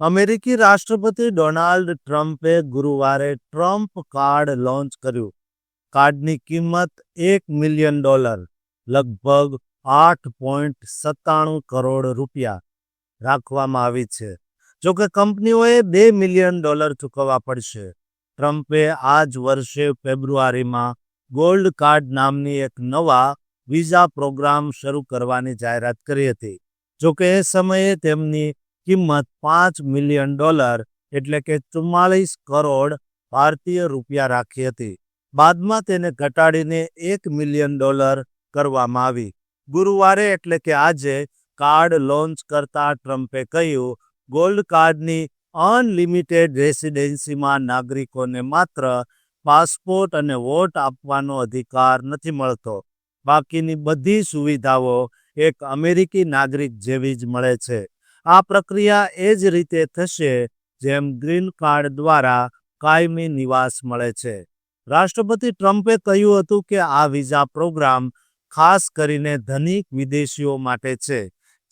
અમેરિકી રાષ્ટ્રપતિ ડોનાલ્ડ ટ્રમ્પે ગુરુવારે ટ્રમ્પ કાર્ડ લોન્ચ કર્યું. કાર્ડની કિંમત એક મિલિયન ડોલર, લગભગ આઠ પોઈન્ટ સત્તાણું કરોડ રૂપિયા રાખવામાં આવી છે. જોકે કંપનીઓએ બે મિલિયન ડોલર ચૂકવવા પડશે. ટ્રમ્પે આ જ વર્ષે ફેબ્રુઆરીમાં ગોલ્ડ કાર્ડ નામની એક નવા વિઝા પ્રોગ્રામ શરૂ કરવાની જાહેરાત કરી હતી. જોકે એ સમયે તેમની કિંમત પાંચ મિલિયન ડોલર એટલે કે ચુમ્માલીસ કરોડ ભારતીય રૂપિયા રાખી હતી. બાદમાં તેને ઘટાડીને એક મિલિયન ડોલર કરવામાં આવી. ગુરુવારે એટલે કે આજે કાર્ડ લોન્ચ કરતા ટ્રમ્પે કહ્યું, ગોલ્ડ કાર્ડની અનલિમિટેડ રેસિડેન્સીમાં નાગરિકોને માત્ર પાસપોર્ટ અને વોટ આપવાનો અધિકાર નથી મળતો. બાકીની બધી સુવિધાઓ એક અમેરિકી નાગરિક જેવી જ મળે છે. આ પ્રક્રિયા એ જ રીતે થશે જેમ ગ્રીન કાર્ડ દ્વારા કાયમી નિવાસ મળે છે. રાષ્ટ્રપતિ ટ્રમ્પે કહ્યું હતું કે આ વિઝા પ્રોગ્રામ ખાસ કરીને ધનિક વિદેશીઓ માટે છે,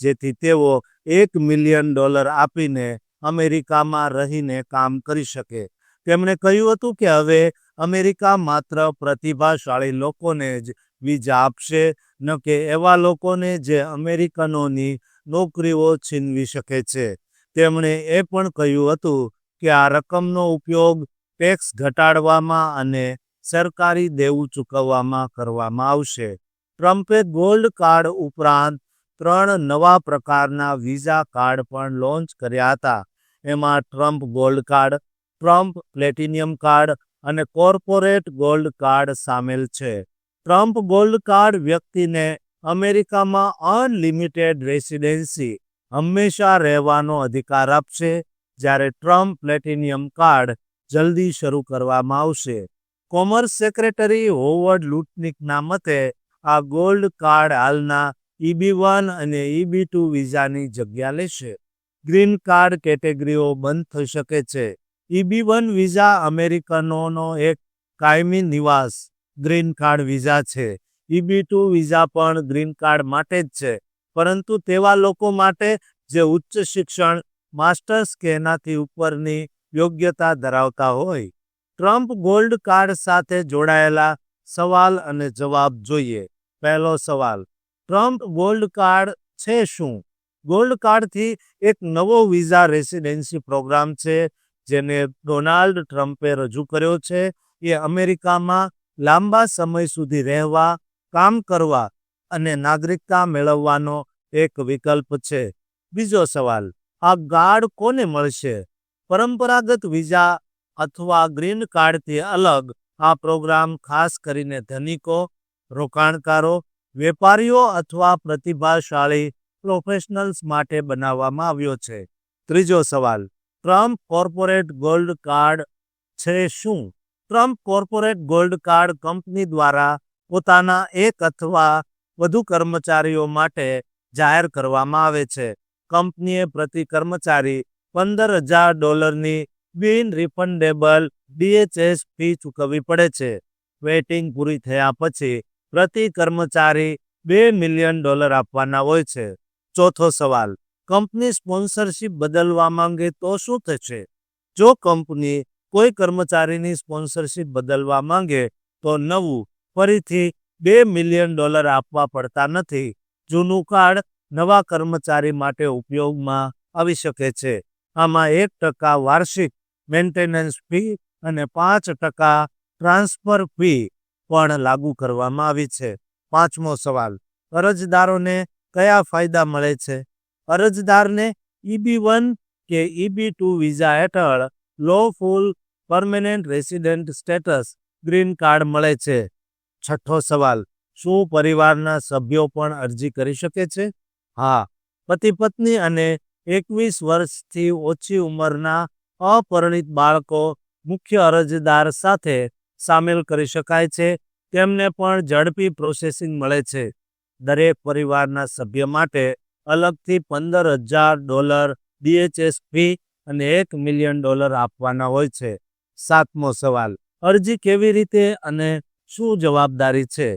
જેથી તેઓ એક મિલિયન ડોલર આપીને અમેરિકામાં રહીને કામ કરી શકે. તેમણે કહ્યું હતું કે હવે અમેરિકા માત્ર પ્રતિભાશાળી લોકોને જ વિઝા આપશે, ન કે એવા લોકોને જે અમેરિકનોની નોકરીઓ છીનવી શકે છે. તેમણે એ પણ કહ્યું હતું કે આ રકમનો ઉપયોગ ટેક્સ ઘટાડવામાં અને સરકારી દેવું ચૂકવવામાં કરવામાં આવશે. ટ્રમ્પે ગોલ્ડ કાર્ડ ઉપરાંત ત્રણ નવા પ્રકારના વિઝા કાર્ડ પણ લોન્ચ કર્યા હતા. એમાં Trump gold card, Trump platinum card અને કોર્પોરેટ ગોલ્ડ કાર્ડ સામેલ છે. ટ્રમ્પ ગોલ્ડ કાર્ડ વ્યક્તિને અમેરિકામાં અનલિમિટેડ રેસિડેન્સી હંમેશા રહેવાનો અધિકાર આપશે જ્યારે ટ્રમ્પ પ્લેટિનિયમ કાર્ડ જલ્દી શરૂ કરવામાં આવશે. કોમર્સ સેક્રેટરી હોવર્ડ લુટનિકના મતે, આ ગોલ્ડ કાર્ડ હાલના ઈબી વન અને ઈબી ટુ વિઝાની જગ્યા લેશે. ગ્રીન કાર્ડ કેટેગરીઓ બંધ થઈ શકે છે. ઈબી વન વિઝા અમેરિકનોનો એક કાયમી નિવાસ ગ્રીન કાર્ડ વિઝા છે. ઈબી ટુ વિઝા પણ ગ્રીન કાર્ડ માટે જ છે. પરંતુ તેવા લોકો માટે જે ઉચ્ચ શિક્ષણ, માસ્ટર્સ કે એનાથી ઉપરની યોગ્યતા ધરાવતા હોય. ટ્રમ્પ ગોલ્ડ કાર્ડ સાથે જોડાયેલા સવાલ અને જવાબ જોઈએ. પહેલો સવાલ, ટ્રમ્પ ગોલ્ડ કાર્ડ છે શું? ગોલ્ડ કાર્ડથી એક નવો વિઝા રેસિડેન્સી પ્રોગ્રામ છે, જેને ડોનાલ્ડ ટ્રમ્પે રજૂ કર્યો છે. એ અમેરિકામાં લાંબા સમય સુધી રહેવા કામ કરવા અને નાગરિકતા મેળવવાનો એક વિકલ્પ છે. બીજો સવાલ, આ ગાર્ડ કોને મળશે? પરંપરાગત વિઝા અથવા ગ્રીન કાર્ડથી અલગ આ પ્રોગ્રામ ખાસ કરીને ધનિકો, રોકાણકારો, વેપારીઓ અથવા પ્રતિભાશાળી પ્રોફેશનલ્સ માટે બનાવવામાં આવ્યો છે. ત્રીજો સવાલ, ટ્રમ્પ કોર્પોરેટ ગોલ્ડ કાર્ડ છે શું? Trump corporate gold card company દ્વારા પોતાના એક અથવા વધુ કર્મચારીઓ માટે જાહેર કરવામાં આવે છે. કંપનીએ પ્રતિ કર્મચારી પંદર હજાર ડોલરની બિન રિફંડેબલ ડીએચએસ ફી ચૂકવવી પડે છે. વેટિંગ પૂરી થયા પછી પ્રતિ કર્મચારી બે મિલિયન ડોલર આપવાના હોય છે. ચોથો સવાલ, કંપની સ્પોન્સરશિપ બદલવા માંગે તો શું થશે? જો કંપની કોઈ કર્મચારીની સ્પોન્સરશિપ બદલવા માંગે તો નવું ફરીથી બે મિલિયન ડોલર આપવા પડતા નથી. જૂનું કાર્ડ નવા કર્મચારી માટે ઉપયોગમાં આવી શકે છે. આમાં એક ટકા વાર્ષિક મેન્ટેનન્સ ફી અને પાંચ ટકા ટ્રાન્સફર ફી પણ લાગુ કરવામાં આવી છે. પાંચમો સવાલ, અરજદારોને કયા ફાયદા મળે છે? અરજદારને ઈબી વન કે ઈબી ટુ વિઝા હેઠળ lawful permanent resident status green card મળે છે. છઠ્ઠો સવાલ, શું પરિવારના સભ્યો પણ અરજી કરી શકે છે? હા પતિ પત્ની અને એકવીસ વર્ષથી ઓછી ઉંમરના અપરિણિત બાળકો મુખ્ય અરજદાર સાથે સામેલ કરી શકાય છે. તેમને પણ ઝડપી પ્રોસેસિંગ મળે છે. દરેક પરિવારના સભ્ય માટે અલગથી પંદર હજાર ડોલર ડીએચએસ ફી અને એક મિલિયન ડોલર આપવાના હોય છે. સાતમો સવાલ, અરજી કેવી રીતે અને શું જવાબદારી છે?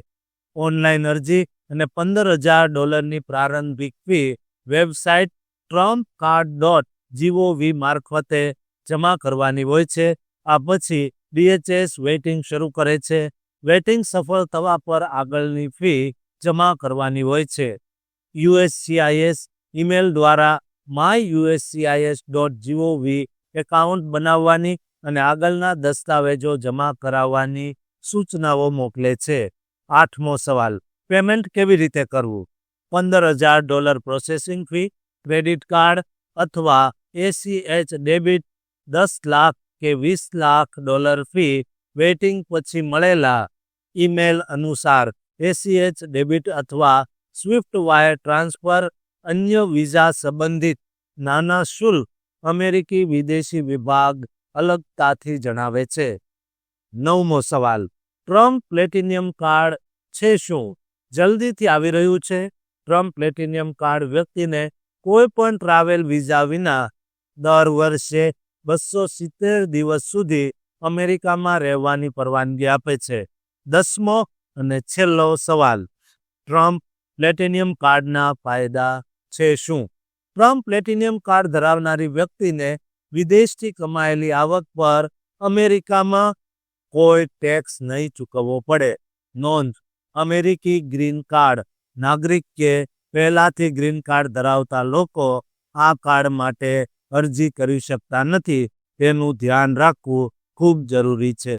ઓનલાઈન અરજી અને પંદર હજાર ડોલરની પ્રારંભિક fee website Trump card dot GOV મારફતે જમા કરવાની હોય છે. આ પછી ડીએચએસ વેઇટિંગ શરૂ કરે છે. વેઇટિંગ સફળ થવા પર આગળની ફી જમા કરવાની હોય છે. યુએસસીઆઈએસ ઈમેલ દ્વારા my USCIS dot GOV account બનાવવાની અને આગળના દસ્તાવેજો જમા કરાવવાની સૂચનાઓ મોકલે છે. આઠમો સવાલ, પેમેન્ટ કેવી રીતે કરવું? પંદર હજાર dollar processing fee, credit card અથવા એસીએચ ડેબિટ, દસ લાખ કે વીસ લાખ ડોલર ફી, વેઇટિંગ પછી મળેલા ઈમેલ અનુસાર એસીએચ ડેબિટ અથવા સ્વિફ્ટ વાયર ટ્રાન્સફર, અન્ય વિઝા સંબંધિત નાના શુલ્ક અમેરિકી વિદેશી વિભાગ અલગતાથી જણાવે છે. નવમો સવાલ. ટ્રમ્પ પ્લેટિનિયમ કાર્ડ છે શું? જલ્દીથી આવી રહ્યું છે. ટ્રમ્પ પ્લેટિનિયમ કાર્ડ વ્યક્તિને કોઈ પણ ટ્રાવેલ વિઝા વિના દર વર્ષે બસો સિત્તેર દિવસ સુધી અમેરિકામાં રહેવાની પરવાનગી આપે છે. દસમો અને છેલ્લો સવાલ. ટ્રમ્પ પ્લેટિનિયમ કાર્ડના ફાયદા છે શું? ટ્રમ્પ પ્લેટિનિયમ કાર્ડ ધરાવનારી વ્યક્તિને વિદેશથી કમાયેલી આવક પર અમેરિકામાં કોઈ ટેક્સ નહીં ચૂકવવો પડે. નોંધ, અમેરિકી ગ્રીન કાર્ડ નાગરિક કે પહેલાથી ગ્રીન કાર્ડ ધરાવતા લોકો આ કાર્ડ માટે અરજી કરી શકતા નથી. તેનું ધ્યાન રાખવું ખૂબ જરૂરી છે.